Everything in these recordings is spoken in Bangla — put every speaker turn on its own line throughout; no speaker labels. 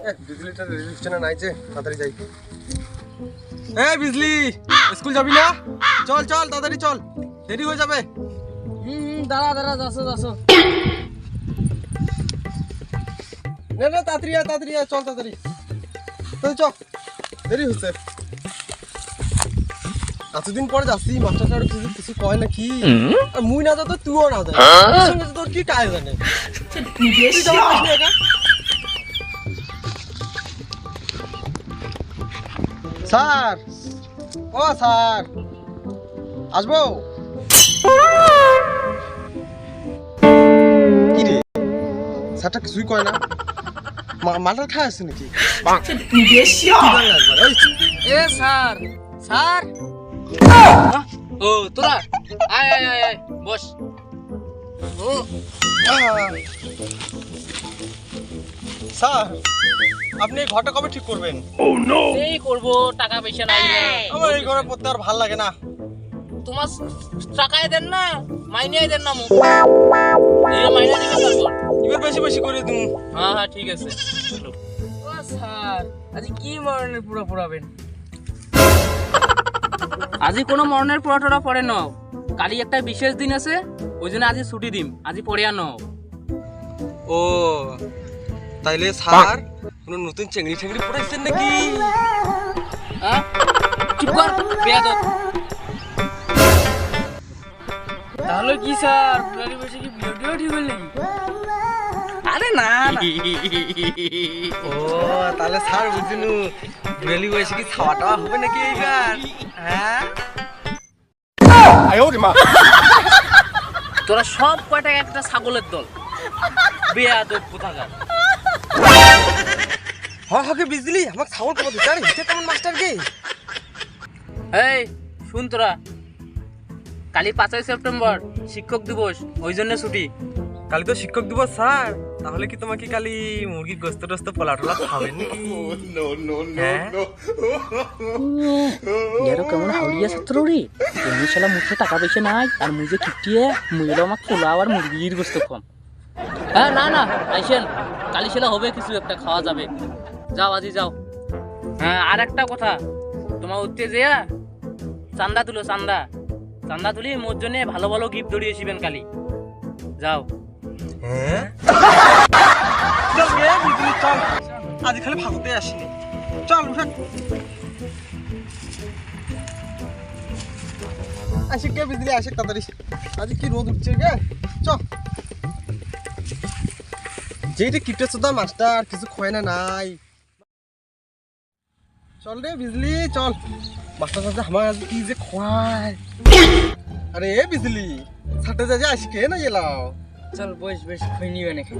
এ, বিজলিটা রেল স্টেশনে নাই যে তাড়াতাড়ি যাই। হ্যাঁ বিজলি স্কুল যাবি না? চল চল তাড়াতাড়ি চল। দেরি হয়ে যাবে।
হুম দাঁড়া দাঁড়া যাসো যাসো।
না না তাড়াতাড়ি আয় তাড়াতাড়ি আয় চল তাড়াতাড়ি। চল। দেরি হচ্ছে এতদিন পরে যাচ্ছি মাস্টার আর কিছু কিছু কয় না কি? আর মুই না যা তো তুইও না যা তো তোর কি কাজ জানে তুই যাবি স্যার। ও স্যার। আসব? কি রে? স্যারটা কিছুই কয় না। মা- মালটা খায় আছে নাকি?
এ স্যার। স্যার। ও তোরা আয় আয় আয় আয় বস। ও।
স্যার। আপনি এই ঘরটা কবে ঠিক করবেন?
এই করব টাকা পয়সা নাই
আমার এই ঘরে পড়তে আর ভালো লাগে না।
তোমার টাকায় দেন না মাইনে দেন না এই মাইনে দিবেন তারপর।
এবার বেশি বেশি করে দিন।
হ্যাঁ হ্যাঁ ঠিক আছে। ও স্যার আজ কি মরণের পুরো পুরাবেন আজি কোনো মরণের পুরা টরা পড়ে ন কালি একটা বিশেষ দিন আছে ওই জন্য আজি ছুটি দিম। আজি পড়ে আনো
ও তাইলে স্যার কোনো নতুন চেংড়ি ঠেংড়ি পড়াইছেন নাকি?
চুপ কর তাহলে কি স্যার পুরানি বসে কি ভিডিও ঠিক হল নাকি? আরে না
ও তাহলে স্যার বুঝিনু বয়সে কি খাওয়া টাওয়া হবে নাকি এইবার হ্যাঁ?
তোরা সব কয়টা একটা ছাগলের দল। বেয়াদব কোথাকার।
হয় হকে বিজলি আমাকে ছাগল কেমন মাস্টার কে?
এই শুন তোরা। কালি পাঁচই সেপ্টেম্বর শিক্ষক দিবস ওই জন্য ছুটি।
কালি তো শিক্ষক দিবস স্যার। তাহলে কি তোমাকে কালি মুরগির গোস্ত টোস্ত পোলা টোলা খাবেন নাকি হ্যাঁ?
ইয়ারও কেমন হাউড়িয়া ছাত্র রে? এমনি শালা মুখে টাকা পয়সা নাই আর মুই যে কিটিয়ে মুইলো আমাকে পোলাও আর মুরগির গোস্ত কম হ্যাঁ না না আইসেন। কালি শালা হবে কিছু একটা খাওয়া যাবে। যাও আজি যাও। হ্যাঁ আর একটা কথা। তোমার উঠতে যেয়া চান্দা তুলো, চান্দা। চান্দা তুলি মোর জন্য ভালো ভালো গিফট আসিবেন কালি। যাও।
হ্যাঁ? চল। খালি ভাগতে আসিনি। চল উঠা আসি কে বিজলি আসে তাড়াতাড়ি আজ কি রোদ উঠছে গে? চল। যেইটা কিপটে চোদা মাস্টার, কিছু খয় না নাই। চল রে বিজলি চল। মাস্টার সাথে আমার আজ কি যে খোয়ায় আরে এ বিজলি ছাটে যা যা আসি কে না এলাও।
চল বস বস খুঁই নিবে নাকি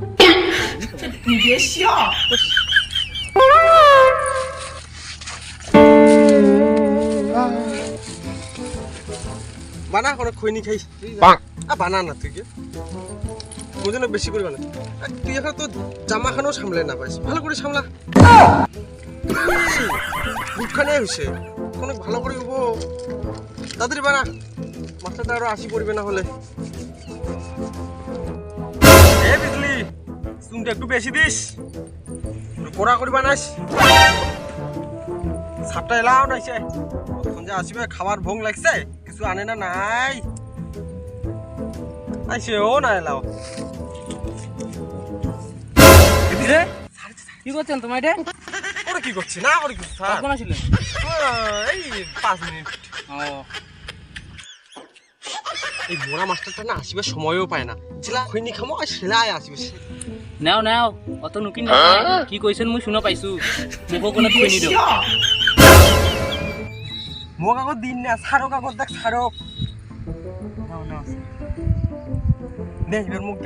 বানা কোনো খৈনি খাই আ বানা না তুই ওই জন্য বেশি করে বানা তুই এখন তো জামাখানেও সামলে না পাইস ভালো করে সামলা। বুটখানে হয়েছে। অনেক ভালো করে উবো তাড়াতাড়ি বানা মাস্টারটা আরও আসি পড়বে না হলে। এ বিজলি, চুনটা একটু বেশি দিস। কড়া করে বানাস। সাপটা এলাও নাইছে। কখন যে আসবে, খাবার ভোগ লাগছে, কিছু আনে না নাই। আইছে ও না এলাও।
কি করছেন তোমার
কি করছে না করে কিছু
কখন আসলেন?
এই পাঁচ মিনিট।
ও।
এই মোড়া মাস্টারটা না আসবে সময়ও পায় না। ছেলা খৈনি খামো আর সেলাই আসবে
নাও নাও অত নুকি না। কি কইছেন মই শুনা পাইছো। মুখো কোনে থৈ নিদিও
মোক আকৌ দিন না ছাৰক আকৌ দেখ ছাৰক নাও, নাও। দে এবার মোক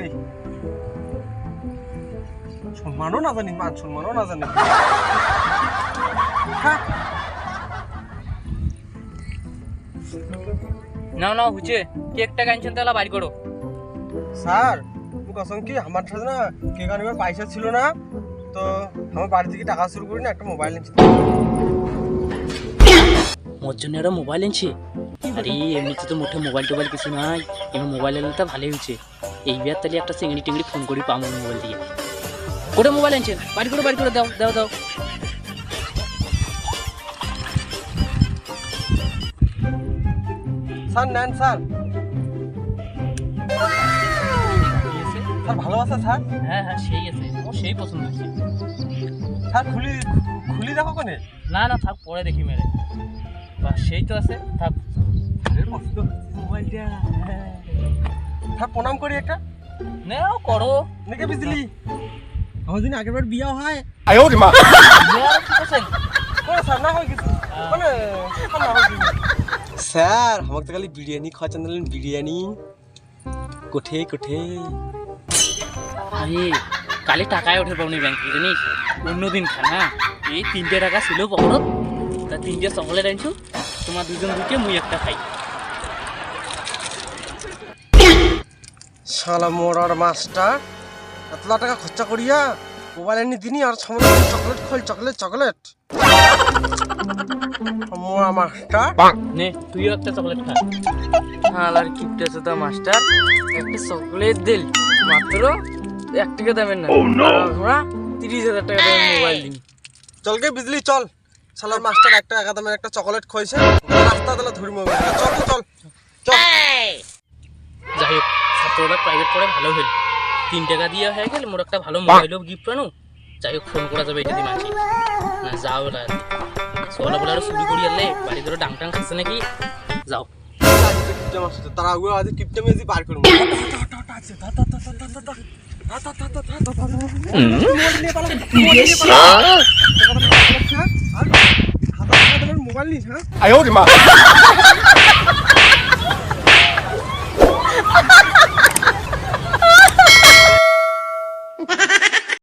দে সন্মানও নাজানি মান সন্মানও নাজানি। হ্যাঁ
নাও নাও হুচে কেকটা কাইনছেন তাহলে বাইর করো।
স্যার আসং কি আমার সাথে না কেক আনিবার পয়সা ছিল না? তো আমার বাড়ি থেকে টাকা শুরু করি না একটা মোবাইল নিচ্ছি
মোর জন্য একটা মোবাইল এনেছে? আরে এমনিতে তো মুঠে মোবাইল টোবাইল কিছু নাই। এমনি মোবাইল এলে তো ভালোই হয়েছে এই বিয়ার তাহলে একটা চিংড়ি টিংড়ি ফোন করি পাবো মোবাইল দিয়ে। করে মোবাইল আনছেন বাড়ি করে বাড়ি করে দাও দাও দাও।
স্যার নেন স্যার। স্যার ভালো আছে স্যার?
হ্যাঁ হ্যাঁ সেই আছে। ও সেই পছন্দ হয়েছে।
স্যার খুলি খুলি দেখো কোনে?
না না থাক পরে দেখি মেরে বাহ সেই তো আছে থাক।
মোবাইলটা। স্যার প্রণাম করি একটা।
নেও করো।
নাকি বুঝলি আমার দিন আগের বার বিয়া হয়।
কি করছেন
কোনো স্যার না হয় মানে না হয় আমাকে খালি বিরিয়ানি খাওয়াচ্ছেন দিলেন বিরিয়ানি। কোঠে কোঠে।
আরে কালি টাকায় উঠে পাবনি ব্যাংকে জানিস? অন্যদিন খানা এই তিনটে টাকা ছিল পকেটত তা তিনটে চকলেট আনছো তোমার দুজন দুকে মুই একটা খাই।
শালা মোড়ার মাস্টার। এতলা টাকা খরচা করিয়া মোবাইল এনে দিনি আর সামনে চকলেট খোল চকলেট চকলেট মাস্টার।
নে তুইও একটা চকলেট খা।
কিপটা মাস্টার। একটা চকলেট দিল মাত্র এক টাকা দামের না। আমরা তিরিশ হাজার টাকা দামের মোবাইল দিন।
চল গে বিজলি চল। শালার মাস্টার একটা দামের একটা চকলেট খাইছে রাস্তা দিলে ধরবো চল চল চল।
যাই হোক ছাত্ররা প্রাইভেট পড়ে ভালো হইল। তিন টাকা দিয়ে হয়ে গেল, মোর একটা ভালো মোবাইলও গিফট আনো। যাই হোক ফোন করা যাবে এটা দিয়ে মানছি না, যাও না সকালে বলে চুরি করি আনলে। বাড়ি ধরো ডাং টাং খাচ্ছে নাকি? যাও।
তারা মোবাইল নিস হ্যাঁ